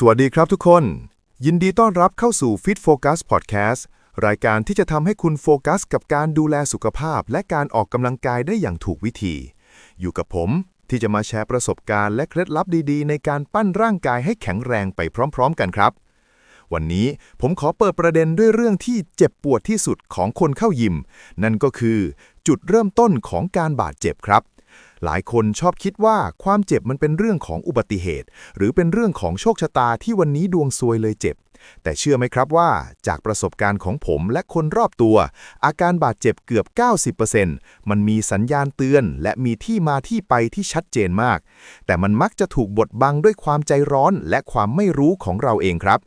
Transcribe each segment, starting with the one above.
สวัสดีครับทุกคน ยินดีต้อนรับเข้าสู่ Fit Focus Podcast รายการที่จะทำให้คุณโฟกัส กับการดูแลสุขภาพ และการออกกำลังกายได้อย่างถูกวิธี อยู่กับผมที่จะมาแชร์ประสบการณ์และเคล็ดลับดีๆ ในการปั้นร่างกายให้แข็งแรงไปพร้อม ๆ กันครับ วันนี้ผมขอเปิดประเด็นด้วยเรื่องที่เจ็บปวดที่สุดของคนเข้ายิม นั่นก็คือ จุดเริ่มต้นของการบาดเจ็บครับ หลายคนชอบคิดว่าความเจ็บมันเป็นเรื่องของอุบัติเหตุ หรือเป็นเรื่องของโชคชะตาที่วันนี้ดวงซวยเลยเจ็บ แต่เชื่อไหมครับว่า จากประสบการณ์ของผมและคนรอบตัว อาการบาดเจ็บเกือบ 90%มันมีสัญญาณเตือน และมีที่มาที่ไปที่ชัดเจนมาก แต่มันมักจะถูกบดบังด้วยความใจร้อนและความไม่รู้ของเราเองครับ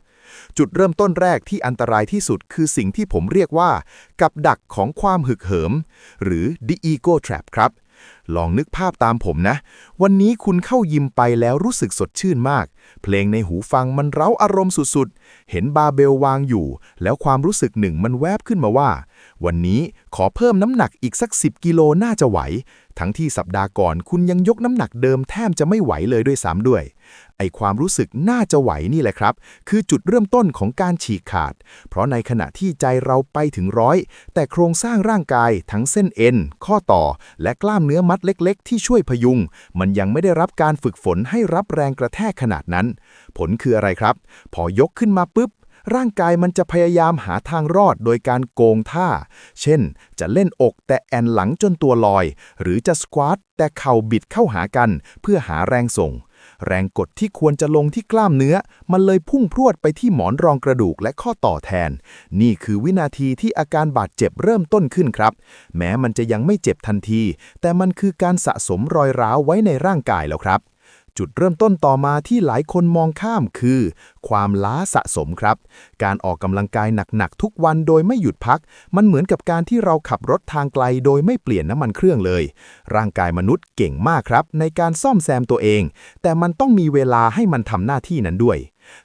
จุดเริ่มต้นแรกที่อันตรายที่สุดคือสิ่งที่ผมเรียกว่า กับดักของความหึกเหิม หรือ the ego trap ครับ ลองนึกภาพตามผมนะ วันนี้คุณเข้ายิมไปแล้วรู้สึกสดชื่นมาก เพลงในหูฟังมันเร้าอารมณ์สุดๆ เห็นบาเบลวางอยู่ แล้วความรู้สึกหนึ่งมันแวบขึ้นมาว่า วันนี้ขอเพิ่มน้ำหนักอีกสัก 10 กิโลน่าจะไหว ทั้งที่สัปดาห์ก่อนคุณยังยกน้ำหนักเดิมแทบจะไม่ไหวเลยด้วยซ้ำด้วย ไอความรู้สึกน่าจะไหวนี่แหละครับ คือจุดเริ่มต้นของการฉีกขาด เพราะในขณะที่ใจเราไปถึงร้อย แต่โครงสร้างร่างกายทั้งเส้นเอ็น ข้อต่อ และกล้ามเนื้อมัดเล็ก ๆ ที่ช่วยพยุง มันยังไม่ได้รับการฝึกฝนให้รับแรงกระแทกขนาดนั้น ผลคืออะไรครับ พอยกขึ้นมาปุ๊บ ร่างกายมันจะพยายามหาทางรอดโดยการโกงท่า เช่น จะเล่นอกแต่แอนหลังจนตัวลอย หรือจะสควอตแต่เข่าบิดเข้าหากันเพื่อหาแรงส่ง แรงกดที่ควรจะลงที่กล้ามเนื้อ มันเลยพุ่งพรวดไปที่หมอนรองกระดูกและข้อต่อแทน นี่คือวินาทีที่อาการบาดเจ็บเริ่มต้นขึ้นครับ แม้มันจะยังไม่เจ็บทันที แต่มันคือการสะสมรอยร้าวไว้ในร่างกายแล้วครับ จุดเริ่มต้นต่อมาที่หลายคนมองข้ามคือ ความล้าสะสมครับ การออกกำลังกายหนักๆทุกวันโดยไม่หยุดพัก มันเหมือนกับการที่เราขับรถทางไกลโดยไม่เปลี่ยนน้ำมันเครื่องเลย ร่างกายมนุษย์เก่งมากครับ ในการซ่อมแซมตัวเอง แต่มันต้องมีเวลาให้มันทำหน้าที่นั้นด้วย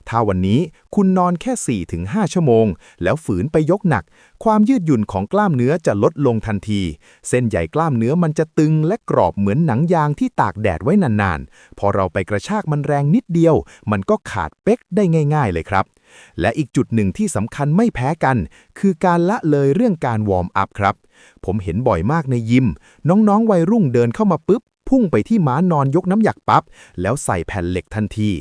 ถ้าวันนี้คุณนอนแค่ 4-5 ชั่วโมง แล้วฝืนไปยกหนัก ความยืดหยุ่นของกล้ามเนื้อจะลดลงทันที เส้นใหญ่กล้ามเนื้อมันจะตึงและกรอบเหมือนหนังยางที่ตากแดดไว้นานๆ พอเราไปกระชากมันแรงนิดเดียว มันก็ขาดเป๊กได้ง่าย ๆ เลยครับ และอีกจุดหนึ่งที่สำคัญไม่แพ้กัน คือการละเลยเรื่องการวอร์มอัพครับ ผมเห็นบ่อยมากในยิม น้องๆวัยรุ่งเดินเข้ามาปุ๊บ พุ่งไปที่ม้านอนยกน้ำหยักปับ๊บแล้วใส่แผ่นเหล็กทันที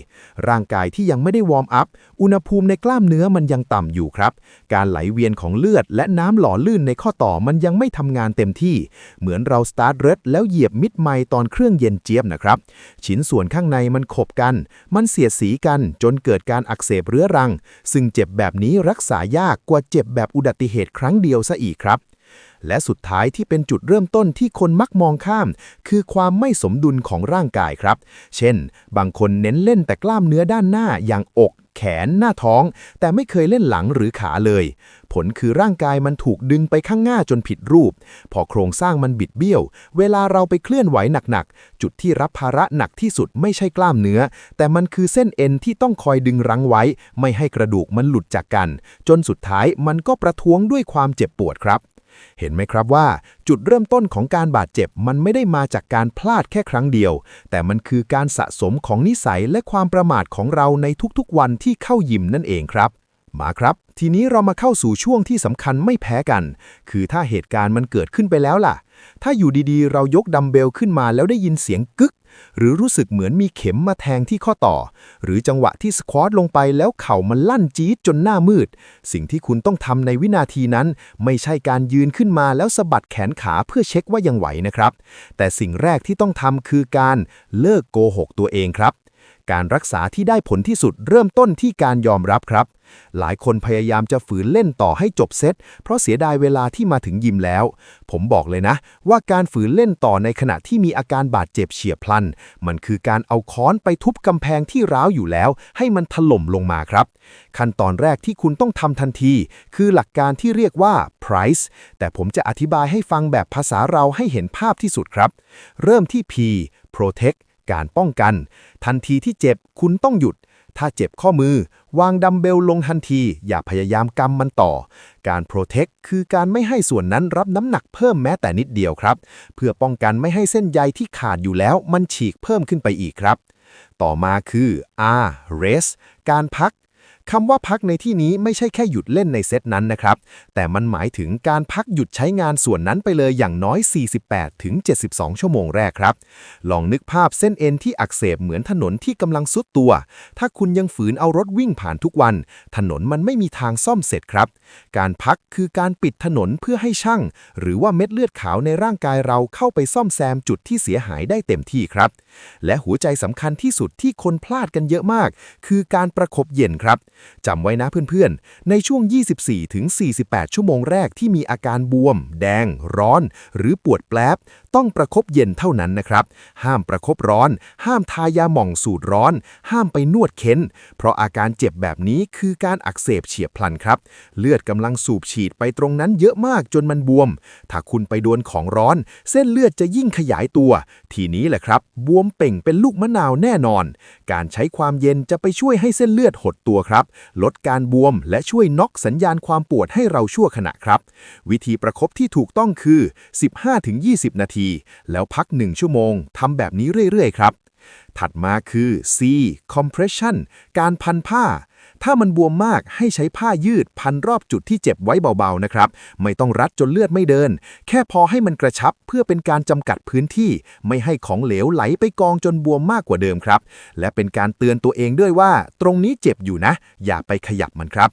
ร่างกายที่ยังไม่ได้วอร์มอัพ อุณหภูมิในกล้ามเนื้อมันยังต่ำอยู่ครับ การไหลเวียนของเลือดและน้ำหล่อลื่นในข้อต่อมันยังไม่ทำงานเต็มที่ เหมือนเราสตาร์ทรถแล้วเหยียบมิดไมล์ตอนเครื่องเย็นเจี๊ยบนะครับ ชิ้นส่วนข้างในมันขบกัน มันเสียดสีกันจนเกิดการอักเสบเรื้อรัง ซึ่งเจ็บแบบนี้รักษายากกว่าเจ็บแบบอุบัติเหตุครั้งเดียวซะอีกครับ และสุดท้ายที่เป็นจุดเริ่มต้นที่คนมักมองข้าม คือความไม่สมดุลของร่างกายครับ เช่น บางคนเน้นเล่นแต่กล้ามเนื้อด้านหน้าอย่างอกแขนหน้าท้อง แต่ไม่เคยเล่นหลังหรือขาเลย ผลคือร่างกายมันถูกดึงไปข้างหน้าจนผิดรูป พอโครงสร้างมันบิดเบี้ยว เวลาเราไปเคลื่อนไหวหนักๆ จุดที่รับภาระหนักที่สุดไม่ใช่กล้ามเนื้อ แต่มันคือเส้นเอ็นที่ต้องคอยดึงรั้งไว้ ไม่ให้กระดูกมันหลุดจากกัน จนสุดท้ายมันก็ประท้วงด้วยความเจ็บปวดครับ เห็นไหมครับว่าจุดเริ่มต้นของการบาดเจ็บมันไม่ได้มาจากการพลาดแค่ครั้งเดียว แต่มันคือการสะสมของนิสัยและความประมาทของเราในทุกๆวันที่เข้ายิมนั่นเองครับ มาครับ ทีนี้เรามาเข้าสู่ช่วงที่สำคัญไม่แพ้กัน คือถ้าเหตุการณ์มันเกิดขึ้นไปแล้วล่ะ ถ้าอยู่ดีๆ เรายกดัมเบลขึ้นมาแล้วได้ยินเสียงกึก หรือรู้สึกเหมือนมีเข็มมาแทงที่ข้อต่อ หรือจังหวะที่สควอตลงไปแล้วเข่ามันลั่นจี๊ดจนหน้ามืด สิ่งที่คุณต้องทำในวินาทีนั้น ไม่ใช่การยืนขึ้นมาแล้วสะบัดแขนขาเพื่อเช็คว่ายังไหวนะครับ แต่สิ่งแรกที่ต้องทำคือการเลิกโกหกตัวเองครับการรักษาที่ได้ผลที่สุดเริ่มต้นที่การยอมรับครับ หลายคนพยายามจะฝืนเล่นต่อให้จบเซต เพราะเสียดายเวลาที่มาถึงยิมแล้ว ผมบอกเลยนะ ว่าการฝืนเล่นต่อในขณะที่มีอาการบาดเจ็บเฉียบพลัน มันคือการเอาค้อนไปทุบกำแพงที่ร้าวอยู่แล้ว ให้มันถล่มลงมาครับ ขั้นตอนแรกที่คุณต้องทำทันที คือหลักการที่เรียกว่า price แต่ผมจะอธิบายให้ฟังแบบภาษาเราให้เห็นภาพที่สุดครับ เริ่มที่ P protect การป้องกัน ทันทีที่เจ็บคุณต้องหยุด ถ้าเจ็บข้อมือ วางดัมเบลลงทันที อย่าพยายามกำมันต่อ การโปรเทคคือการไม่ให้ส่วนนั้นรับน้ำหนักเพิ่มแม้แต่นิดเดียวครับ เพื่อป้องกันไม่ให้เส้นใยที่ขาดอยู่แล้วมันฉีกเพิ่มขึ้นไปอีกครับ ต่อมาคือ R rest การพัก คำว่าพักในที่นี้ไม่ใช่แค่หยุดเล่นในเซตนั้นนะครับ แต่มันหมายถึงการพักหยุดใช้งานส่วนนั้นไปเลยอย่างน้อย 48 ถึง 72 ชั่วโมงแรกครับ ลองนึกภาพเส้นเอ็นที่อักเสบเหมือนถนนที่กำลังซุดตัว ถ้าคุณยังฝืนเอารถวิ่งผ่านทุกวัน ถนนมันไม่มีทางซ่อมเสร็จครับ การพักคือการปิดถนนเพื่อให้ช่าง หรือว่าเม็ดเลือดขาวในร่างกายเราเข้าไปซ่อมแซมจุดที่เสียหายได้เต็มที่ครับ และหัวใจสำคัญที่สุดที่คนพลาดกันเยอะมาก คือการประคบเย็นครับจำไว้นะเพื่อนๆ ในช่วง 24 ถึง 48 ชั่วโมงแรกที่มีอาการบวม แดง ร้อน หรือปวดแปลบ ต้องประคบเย็นเท่านั้นนะครับ ห้ามประคบร้อน ห้ามทายาหม่องสูตรร้อน ห้ามไปนวดเค้น เพราะอาการเจ็บแบบนี้คือการอักเสบเฉียบพลันครับ เลือดกำลังสูบฉีดไปตรงนั้นเยอะมากจนมันบวม ถ้าคุณไปโดนของร้อน เส้นเลือดจะยิ่งขยายตัว ทีนี้แหละครับ บวมเป่งเป็นลูกมะนาวแน่นอน การใช้ความเย็นจะไปช่วยให้เส้นเลือดหดตัวครับลดการบวมและช่วยน็อกสัญญาณความปวดให้เราชั่วขณะครับ วิธีประคบที่ถูกต้องคือ 15-20 นาที แล้วพัก 1 ชั่วโมงทำแบบนี้เรื่อย ๆ ครับ ถัดมาคือ C compression การพันผ้า ถ้ามันบวมมากให้ใช้ผ้ายืดพันรอบจุดที่เจ็บไว้เบาๆนะครับ ไม่ต้องรัดจนเลือดไม่เดิน แค่พอให้มันกระชับเพื่อเป็นการจำกัดพื้นที่ ไม่ให้ของเหลวไหลไปกองจนบวมมากกว่าเดิมครับ และเป็นการเตือนตัวเองด้วยว่า ตรงนี้เจ็บอยู่นะ อย่าไปขยับมันครับ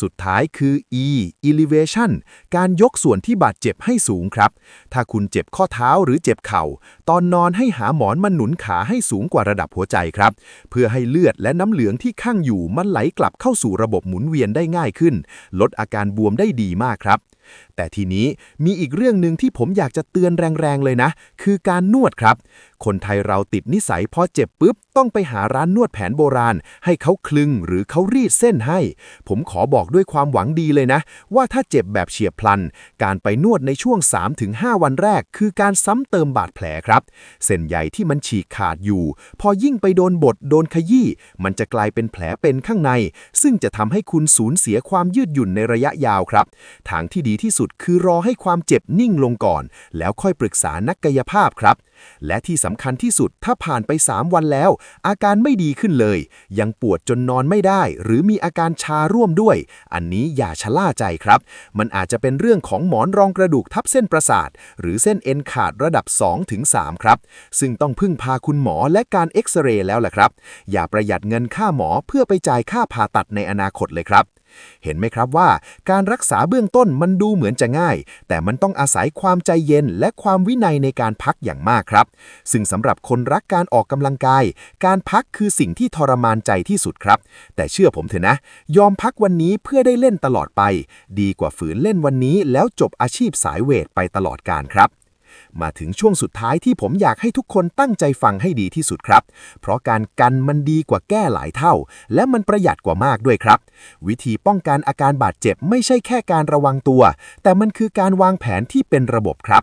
สุดท้ายคือ E elevation การยกส่วนที่บาดเจ็บให้สูงครับ ถ้าคุณเจ็บข้อเท้าหรือเจ็บเข่า ตอนนอนให้หาหมอนมาหนุนขาให้สูงกว่าระดับหัวใจครับ เพื่อให้เลือดและน้ำเหลืองที่ข้างอยู่มันไหลกลับเข้าสู่ระบบหมุนเวียนได้ง่ายขึ้น ลดอาการบวมได้ดีมากครับแต่ทีนี้มีอีกเรื่องหนึ่งที่ผมอยากจะเตือนแรงๆเลยนะ คือการนวดครับ คนไทยเราติดนิสัยพอเจ็บปุ๊บ ต้องไปหาร้านนวดแผนโบราณ ให้เขาคลึงหรือเขารีดเส้นให้ ผมขอบอกด้วยความหวังดีเลยนะ ว่าถ้าเจ็บแบบเฉียบพลัน การไปนวดในช่วง 3-5 วันแรก คือการซ้ำเติมบาดแผลครับ เส้นใยที่มันฉีกขาดอยู่ พอยิ่งไปโดนบดโดนขยี้มันจะกลายเป็นแผลเป็นข้างใน ซึ่งจะทำให้คุณสูญเสียความยืดหยุ่นในระยะยาวครับ ทางที่ดีที่สุดคือรอให้ความเจ็บนิ่งลงก่อน แล้วค่อยปรึกษานักกายภาพครับ และที่สำคัญที่สุดถ้าผ่านไป 3 วันแล้ว อาการไม่ดีขึ้นเลย ยังปวดจนนอนไม่ได้ หรือมีอาการชาร่วมด้วย อันนี้อย่าชะล่าใจครับ มันอาจจะเป็นเรื่องของหมอนรองกระดูกทับเส้นประสาท หรือเส้นเอ็นขาดระดับ 2-3 ครับ ซึ่งต้องพึ่งพาคุณหมอและการเอ็กซเรย์แล้วแหละครับ อย่าประหยัดเงินค่าหมอเพื่อไปจ่ายค่าผ่าตัดในอนาคตเลยครับ เห็นไหมครับว่าการรักษาเบื้องต้นมันดูเหมือนจะง่าย แต่มันต้องอาศัยความใจเย็นและความวินัยในการพักอย่างมากครับ ซึ่งสำหรับคนรักการออกกำลังกาย การพักคือสิ่งที่ทรมานใจที่สุดครับ แต่เชื่อผมเถอะนะ ยอมพักวันนี้เพื่อได้เล่นตลอดไป ดีกว่าฝืนเล่นวันนี้แล้วจบอาชีพสายเวทไปตลอดการครับ มาถึงช่วงสุดท้ายที่ผมอยากให้ทุกคนตั้งใจฟังให้ดีที่สุดครับ เพราะการกันมันดีกว่าแก้หลายเท่า และมันประหยัดกว่ามากด้วยครับ วิธีป้องกันอาการบาดเจ็บไม่ใช่แค่การระวังตัว แต่มันคือการวางแผนที่เป็นระบบครับ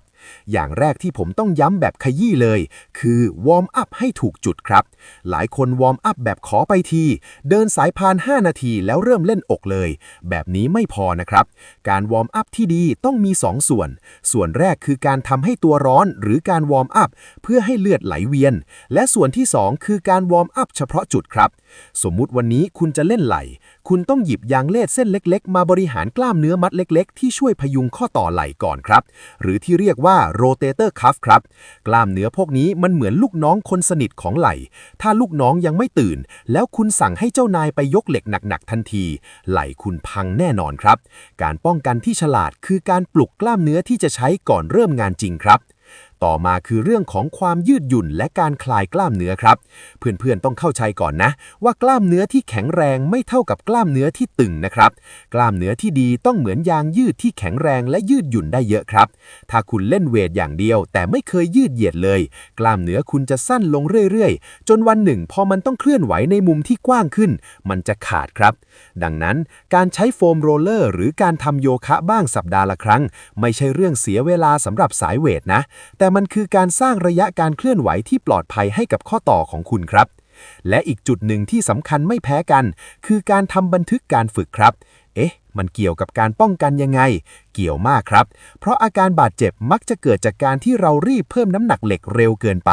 อย่างแรกที่ผมต้องย้ำแบบขยี้เลย คือวอร์มอัพให้ถูกจุดครับ หลายคนวอร์มอัพแบบขอไปที เดินสายพาน 5 นาทีแล้วเริ่มเล่นอกเลย แบบนี้ไม่พอนะครับ การวอร์มอัพที่ดีต้องมี 2 ส่วน ส่วนแรกคือการทำให้ตัวร้อนหรือการวอร์มอัพเพื่อให้เลือดไหลเวียน และส่วนที่ 2 คือการวอร์มอัพเฉพาะจุดครับ สมมุติวันนี้คุณจะเล่นไหล คุณต้องหยิบยางเลดเส้นเล็ก ๆ มาบริหารกล้ามเนื้อมัดเล็ก ๆ ที่ช่วยพยุงข้อต่อไหล่ก่อนครับ หรือที่เรียกว่า rotator cuff ครับ กล้ามเนื้อพวกนี้มันเหมือนลูกน้องคนสนิทของไหล่ ถ้าลูกน้องยังไม่ตื่น แล้วคุณสั่งให้เจ้านายไปยกเหล็กหนัก ๆ ทันที ไหล่คุณพังแน่นอนครับ การป้องกันที่ฉลาดคือการปลุกกล้ามเนื้อที่จะใช้ก่อนเริ่มงานจริงครับ ต่อมาคือเรื่องของความยืดหยุ่นและการคลายกล้ามเนื้อครับ เพื่อนๆต้องเข้าใจก่อนนะ ว่ากล้ามเนื้อที่แข็งแรงไม่เท่ากับกล้ามเนื้อที่ตึงนะครับ กล้ามเนื้อที่ดีต้องเหมือนยางยืดที่แข็งแรงและยืดหยุ่นได้เยอะครับ ถ้าคุณเล่นเวทอย่างเดียว แต่ไม่เคยยืดเหยียดเลย กล้ามเนื้อคุณจะสั้นลงเรื่อยๆ จนวันหนึ่ง พอมันต้องเคลื่อนไหวในมุมที่กว้างขึ้น มันจะขาดครับ ดังนั้นการใช้โฟมโรลเลอร์หรือการทำโยคะบ้างสัปดาห์ละครั้ง ไม่ใช่เรื่องเสียเวลาสำหรับสายเวทนะ แต่มันคือการสร้างระยะการเคลื่อนไหวที่ปลอดภัยให้กับข้อต่อของคุณครับ และอีกจุดหนึ่งที่สำคัญไม่แพ้กัน คือการทำบันทึกการฝึกครับ เอ๊ะ มันเกี่ยวกับการป้องกันยังไง เกี่ยวมากครับ เพราะอาการบาดเจ็บมักจะเกิดจากการที่เรารีบเพิ่มน้ำหนักเหล็กเร็วเกินไป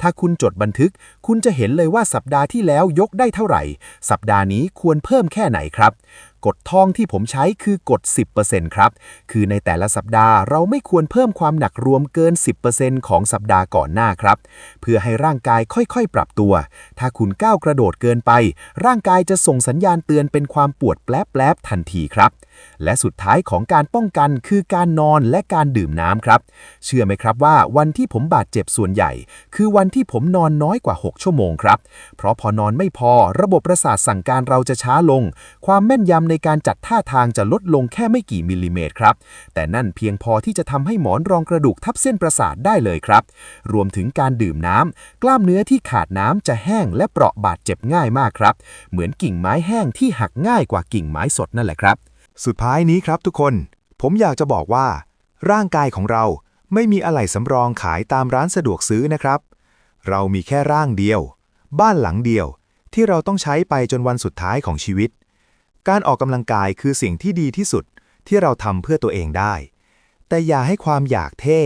ถ้าคุณจดบันทึก คุณจะเห็นเลยว่าสัปดาห์ที่แล้วยกได้เท่าไหร่ สัปดาห์นี้ควรเพิ่มแค่ไหนครับกฎทองที่ผมใช้คือกฎ 10%ครับ คือในแต่ละสัปดาห์เราไม่ควรเพิ่มความหนักรวมเกิน 10%ของสัปดาห์ก่อนหน้าครับ เพื่อให้ร่างกายค่อยๆ ปรับตัว ถ้าคุณก้าวกระโดดเกินไป ร่างกายจะส่งสัญญาณเตือนเป็นความปวดแปลบๆทันทีครับครับ และสุดท้ายของการป้องกันคือการนอนและการดื่มน้ำครับ เชื่อไหมครับว่าวันที่ผมบาดเจ็บส่วนใหญ่ คือวันที่ผมนอนน้อยกว่า 6 ชั่วโมงครับ เพราะพอนอนไม่พอระบบประสาทสั่งการเราจะช้าลง ความแม่นยำในการจัดท่าทางจะลดลงแค่ไม่กี่มิลลิเมตรครับ แต่นั่นเพียงพอที่จะทำให้หมอนรองกระดูกทับเส้นประสาทได้เลยครับ รวมถึงการดื่มน้ำกล้ามเนื้อที่ขาดน้ำจะแห้งและเปราะบาดเจ็บง่ายมากครับ เหมือนกิ่งไม้แห้งที่หักง่ายกว่ากิ่งไม้สดนั่นแหละครับ สุดท้ายนี้ครับทุกคน ผมอยากจะบอกว่า ร่างกายของเราไม่มีอะไหล่สำรองขายตามร้านสะดวกซื้อนะครับ เรามีแค่ร่างเดียว บ้านหลังเดียว ที่เราต้องใช้ไปจนวันสุดท้ายของชีวิต การออกกำลังกายคือสิ่งที่ดีที่สุดที่เราทำเพื่อตัวเองได้ แต่อย่าให้ความอยากเท่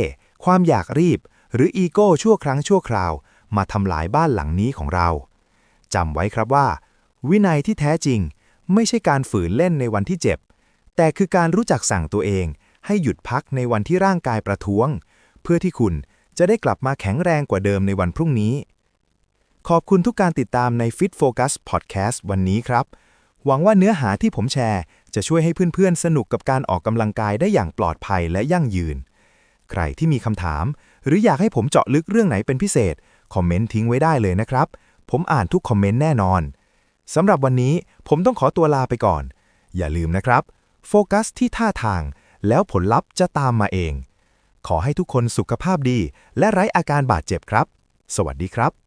ความอยากรีบ หรืออีโก้ชั่วครั้งชั่วคราว มาทำลายบ้านหลังนี้ของเราจำไว้ครับว่า วินัยที่แท้จริง ไม่ใช่การฝืนเล่นในวันที่เจ็บ แต่คือการรู้จักสั่งตัวเอง ให้หยุดพักในวันที่ร่างกายประท้วง เพื่อที่คุณจะได้กลับมาแข็งแรงกว่าเดิมในวันพรุ่งนี้ ขอบคุณทุกการติดตามใน Fit Focus Podcast วันนี้ครับ หวังว่าเนื้อหาที่ผมแชร์ จะช่วยให้เพื่อนๆ สนุกกับการออกกำลังกายได้อย่างปลอดภัยและยั่งยืน ใครที่มีคำถาม หรืออยากให้ผมเจาะลึกเรื่องไหนเป็นพิเศษ คอมเมนต์ทิ้งไว้ได้เลยนะครับ ผมอ่านทุกคอมเมนต์แน่นอนสำหรับวันนี้ผมต้องขอตัวลาไปก่อน อย่าลืมนะครับ โฟกัสที่ท่าทาง แล้วผลลัพธ์จะตามมาเอง ขอให้ทุกคนสุขภาพดี และไร้อาการบาดเจ็บครับ สวัสดีครับ